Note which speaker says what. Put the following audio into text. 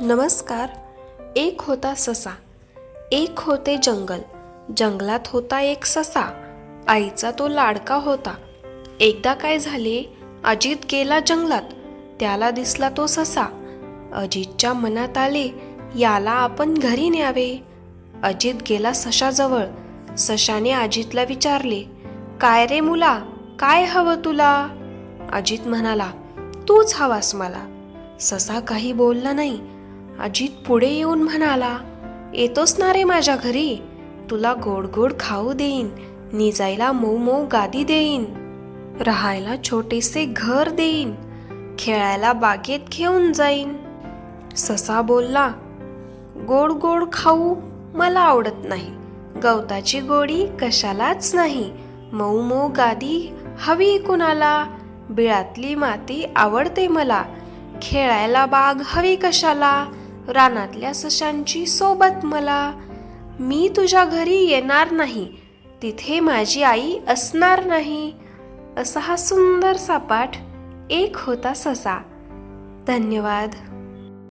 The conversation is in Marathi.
Speaker 1: नमस्कार. एक होता ससा एक होते जंगल जंगलात होता एक ससा आईचा तो लाडका होता. एकदा काय झाले अजित गेला जंगलात त्याला दिसला तो ससा. अजितच्या मनात आले याला आपण घरी न्यावे. अजित गेला सशाजवळ सशाने अजितला विचारले काय रे मुला काय हवं तुला? अजित म्हणाला तूच हवास मला. ससा काही बोलला नाही अजित पुढे येऊन म्हणाला येतोस ना रे माझ्या घरी? तुला गोड गोड खाऊ देईन निजायला मऊ मऊ गादी देईन राहायला छोटेसे घर देईन खेळायला बागेत घेऊन जाईन. ससा बोलला गोड गोड खाऊ मला आवडत नाही. गवताची गोडी कशालाच नाही. मऊ मऊ गादी हवी कुणाला? बिळातली माती आवडते मला. खेळायला बाग हवी कशाला? रानातल्या सशांची सोबत मला. मी तुझ्या घरी येणार नाही. तिथे माझी आई असणार नाही. असा हा सुंदर सापाठ एक होता ससा. धन्यवाद.